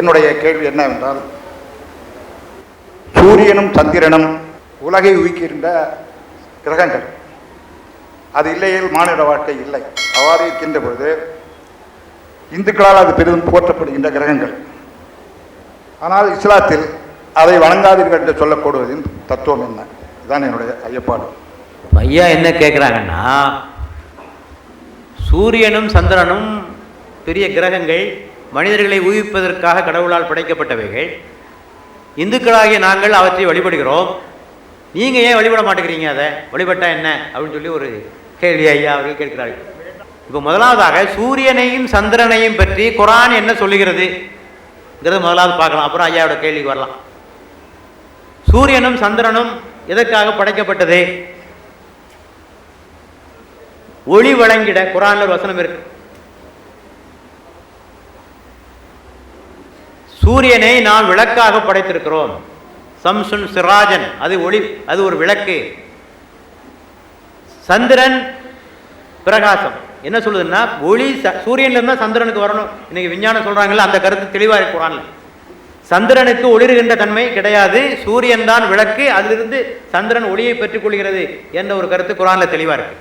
என்னுடைய கேள்வி என்னவென்றால் சூரியனும் சந்திரனும் உலகை உயிக்கின்ற கிரகங்கள். அது இல்லையில் மானிட வாழ்க்கை இல்லை. அவ்வாறு இருக்கின்ற பொழுது இந்துக்களால் அது பெரிதும் போற்றப்படுகின்ற கிரகங்கள். ஆனால் இஸ்லாத்தில் அதை வணங்காதீர்கள் என்று சொல்லக்கூடுவதின் தத்துவம் என்ன? இதுதான் என்னுடைய ஐயப்பாடு. ஐயா என்ன கேட்குறாங்கன்னா சூரியனும் சந்திரனும் பெரிய கிரகங்கள் மனிதர்களை ஊகிப்பதற்காக கடவுளால் படைக்கப்பட்டவைகள். இந்துக்களாகிய நாங்கள் அவற்றை வழிபடுகிறோம். நீங்கள் ஏன் வழிபட மாட்டேங்கிறீங்க அதை? வழிபட்டா என்ன? அப்படின்னு சொல்லி ஒரு கேள்வி ஐயா அவர்கள் கேட்கிறார்கள். இப்போ முதலாவதாக சூரியனையும் சந்திரனையும் பற்றி குரான் என்ன சொல்லுகிறது? முதலாவது பார்க்கலாம். அப்புறம் ஐயாவோட கேள்விக்கு வரலாம். சூரியனும் சந்திரனும் எதற்காக படைக்கப்பட்டது? ஒளி வழங்கிட குரான்ல ஒரு வசனம் இருக்கு. சூரியனை நாம் விளக்காக படைத்திருக்கிறோம். சம்சுன் சிராஜன் அது ஒளி அது ஒரு விளக்கு. சந்திரன் பிரகாசம். என்ன சொல்லுதுன்னா ஒளி ச- சூரியன்ல இருந்தா சந்திரனுக்கு வரணும். இன்னைக்கு விஞ்ஞானம் சொல்றாங்கல்ல அந்த கருத்து தெளிவா இருக்கு சந்திரனுக்கு ஒளிருகின்ற தன்மை கிடையாது. சூரியன் தான் விளக்கு அதிலிருந்து சந்திரன் ஒளியை பெற்றுக்கொள்கிறது என்ற ஒரு கருத்து குரான்ல தெளிவா இருக்கு.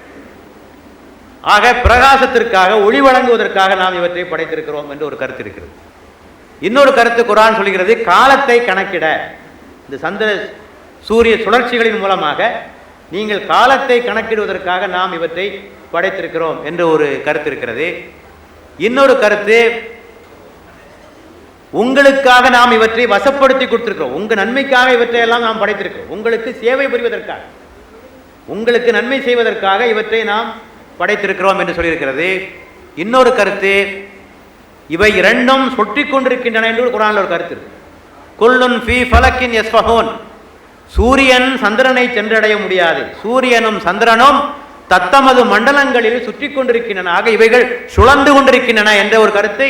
ஆக பிரகாசத்திற்காக ஒளி வழங்குவதற்காக நாம் இவற்றை படைத்திருக்கிறோம் என்று ஒரு கருத்து இருக்கிறது. இன்னொரு கருத்து குரான் சொல்கிறது காலத்தை கணக்கிட. இந்த சந்திர சூரிய சுழற்சிகளின் மூலமாக நீங்கள் காலத்தை கணக்கிடுவதற்காக நாம் இவற்றை படைத்திருக்கிறோம் என்ற ஒரு கருத்து இருக்கிறது. இன்னொரு கருத்து உங்களுக்காக நாம் இவற்றை வசப்படுத்தி கொடுத்திருக்கிறோம். உங்கள் நன்மைக்காக இவற்றை எல்லாம் நாம் படைத்திருக்கிறோம். உங்களுக்கு சேவை புரிவதற்காக. உங்களுக்கு நன்மை செய்வதற்காக இவற்றை நாம் படைத்திருக்கிறோம் என்று சொல்லியிருக்கிறது. இன்னொரு கருத்து இவை இரண்டும் சொட்டி கொண்டிருக்கின்றன என்று குரானில் ஒரு கருத்து கொல்லுன் ஃபி ஃபலக்கின் எஸ்பஹோன் சூரியன் சந்திரனை சென்றடைய முடியாது. சூரியனும் சந்திரனும் தத்தமது மண்டலங்களில் சுற்றி கொண்டிருக்கின்றன. ஆக இவைகள் சுழந்து கொண்டிருக்கின்றன என்ற ஒரு கருத்தை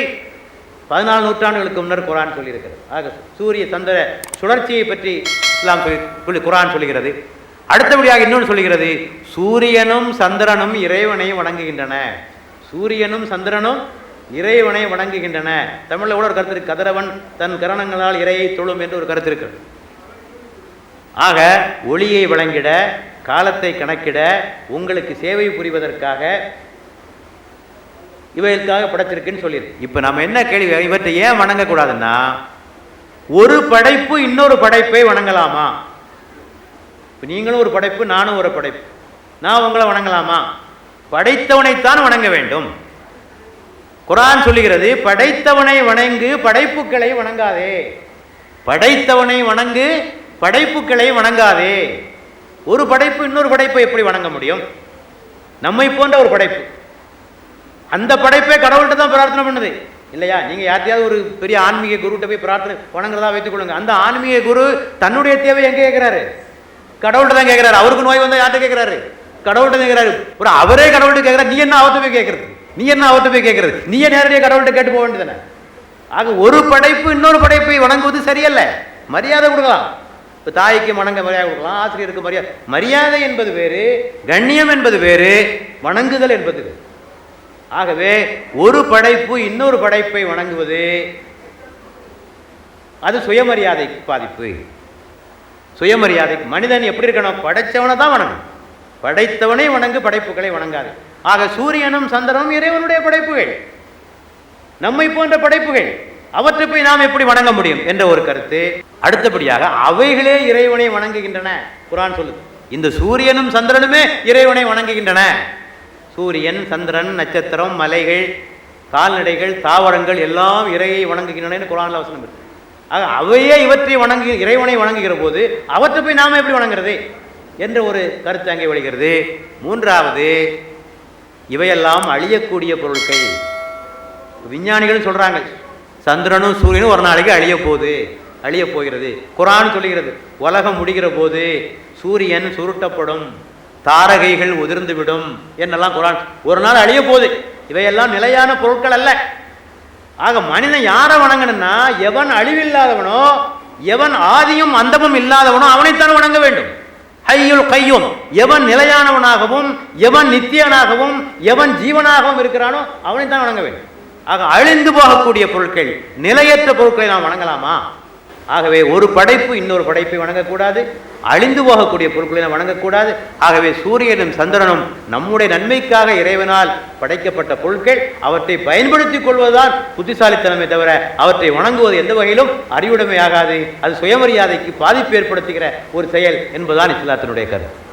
பதினாலு நூற்றாண்டுகளுக்கு முன்னர் குரான் சொல்லியிருக்கிறது. ஆக சூரிய சந்திர சுழற்சியை பற்றி இஸ்லாம் சொல்லி குரான் சொல்லுகிறது. அடுத்தபடியாக இன்னொன்று சொல்லுகிறது. சூரியனும் சந்திரனும் இறைவனை வணங்குகின்றன. சூரியனும் சந்திரனும் இறைவனை வணங்குகின்றன. தமிழில் கூட ஒரு கருத்து இருக்கு. கதிரவன் தன் கரணங்களால் இறையை தொழும் என்று ஒரு கருத்து இருக்கிறது ஆக ஒளியை வழங்கிட காலத்தை கணக்கிட உங்களுக்கு சேவை புரிவதற்காக இவைகளுக்காக படைச்சிருக்குன்னு சொல்லியிருக்கு. இப்போ நம்ம என்ன கேள்வி இவற்றை ஏன் வணங்கக்கூடாதுன்னா ஒரு படைப்பு இன்னொரு படைப்பை வணங்கலாமா? இப்போ நீங்களும் ஒரு படைப்பு நானும் ஒரு படைப்பு. நான் உங்களை வணங்கலாமா? படைத்தவனைத்தான் வணங்க வேண்டும். குரான் சொல்லுகிறது படைத்தவனை வணங்கு படைப்புக்களை வணங்காதே. படைத்தவனை வணங்கு படைப்புக்களை வணங்காதே. ஒரு படைப்பு இன்னொரு படைப்பை எப்படி வணங்க முடியும்? நம்மை போன்ற ஒரு படைப்பு. அந்த படைப்பே கடவுள்கிட்ட தான் பிரார்த்தனை பண்ணுது. இல்லையா? நீங்க யார்த்தையாவது ஒரு பெரிய ஆன்மீக குருகிட்ட போய் பிரார்த்தனை வணங்குறதா வைத்துக் கொள்ளுங்க. அந்த ஆன்மீக குரு தன்னுடைய தேவை எங்க கேட்கிறாரு கடவுள்கிட்ட தான் கேட்கிறாரு அவருக்கு நோய் வந்தா யார்கிட்ட கேட்கிறாரு கடவுள்கிட்ட கேட்குறாரு கேட்கிறாரு ஒரு அவரே கடவுள்கிட்ட கேட்கிறார் நீ என்ன அவர்கிட்ட போய் கேட்கறது நீ என்ன அவர்கிட்ட போய் கேட்கறது நீயே நேரடியாக கடவுள்கிட்ட கேட்டு போக வேண்டியதானே ஆக ஒரு படைப்பு இன்னொரு படைப்பை வணங்குவது சரியல்ல. மரியாதை கொடுக்கலாம். இப்போ தாய்க்கு வணங்க மரியாதை கொடுக்கலாம் ஆசிரியருக்கு மரியாதை மரியாதை என்பது வேறு கண்ணியம் என்பது வேறு வணங்குதல் என்பது வேறு. ஆகவே ஒரு படைப்பு இன்னொரு படைப்பை வணங்குவது அது சுயமரியாதை பாதிப்பு. சுயமரியாதை மனிதன் எப்படி இருக்கணும்? படைத்தவனை தான் வணங்கும் படைத்தவனை வணங்கு படைப்புகளை வணங்காது. ஆக சூரியனும் சந்திரனும் இறைவனுடைய படைப்புகள். நம்மை போன்ற படைப்புகள். அவற்றை போய் நாம் எப்படி வணங்க முடியும் என்ற ஒரு கருத்து. அடுத்தபடியாக அவைகளே இறைவனை வணங்குகின்றன. குரான் சொல்லுது. இந்த சூரியனும் சந்திரனுமே இறைவனை வணங்குகின்றன. சூரியன் சந்திரன் நட்சத்திரம் மலைகள் கால்நடைகள் தாவரங்கள் எல்லாம் இறையை வணங்குகின்றன என்று வசனம் இருக்கு. ஆக அவையே இவற்றை வணங்கு இறைவனை வணங்குகிற போது அவற்றை போய் நாம எப்படி வணங்குறது? என்ற ஒரு கருத்து அங்கே வருகிறது மூன்றாவது இவையெல்லாம் அழியக்கூடிய பொருட்கள். விஞ்ஞானிகள் சொல்கிறாங்க சந்திரனும் சூரியனும் ஒரு நாளைக்கு அழிய போகுது அழிய போகிறது. குரான் சொல்லுகிறது உலகம் முடிகிற போது சூரியன் சுருட்டப்படும் தாரகைகள் உதிர்ந்து விடும் என்னெல்லாம் குரான். ஒரு நாள் அழிய போகுது. இவையெல்லாம் நிலையான பொருட்கள் அல்ல. ஆக மனிதன் யாரை வணங்கணும்னா எவன் அழிவில்லாதவனோ எவன் ஆதியும் அந்தமும் இல்லாதவனோ அவனைத்தான் வணங்க வேண்டும். ஹையுல் கையும் எவன் நிலையானவனாகவும் எவன் நித்தியனாகவும் எவன் ஜீவனாகவும் இருக்கிறானோ அவனை தான் வணங்க வேண்டும். ஆக அழிந்து போகக்கூடிய பொருட்கள் நிலையற்ற பொருட்களை நாம் வணங்கலாமா? ஆகவே ஒரு படைப்பு இன்னொரு படைப்பை வணங்கக்கூடாது. அழிந்து போகக்கூடிய பொருட்களை நாம் வணங்கக்கூடாது. ஆகவே சூரியனும் சந்திரனும் நம்முடைய நன்மைக்காக இறைவனால் படைக்கப்பட்ட பொருட்கள் அவற்றை பயன்படுத்திக் கொள்வதுதான் புத்திசாலித்தனமே தவிர அவற்றை வணங்குவது எந்த வகையிலும் அறிவுடைமையாகாது அது சுயமரியாதைக்கு பாதிப்பு ஏற்படுத்துகிற ஒரு செயல் என்பதுதான் இஸ்லாத்தினுடைய கருத்து.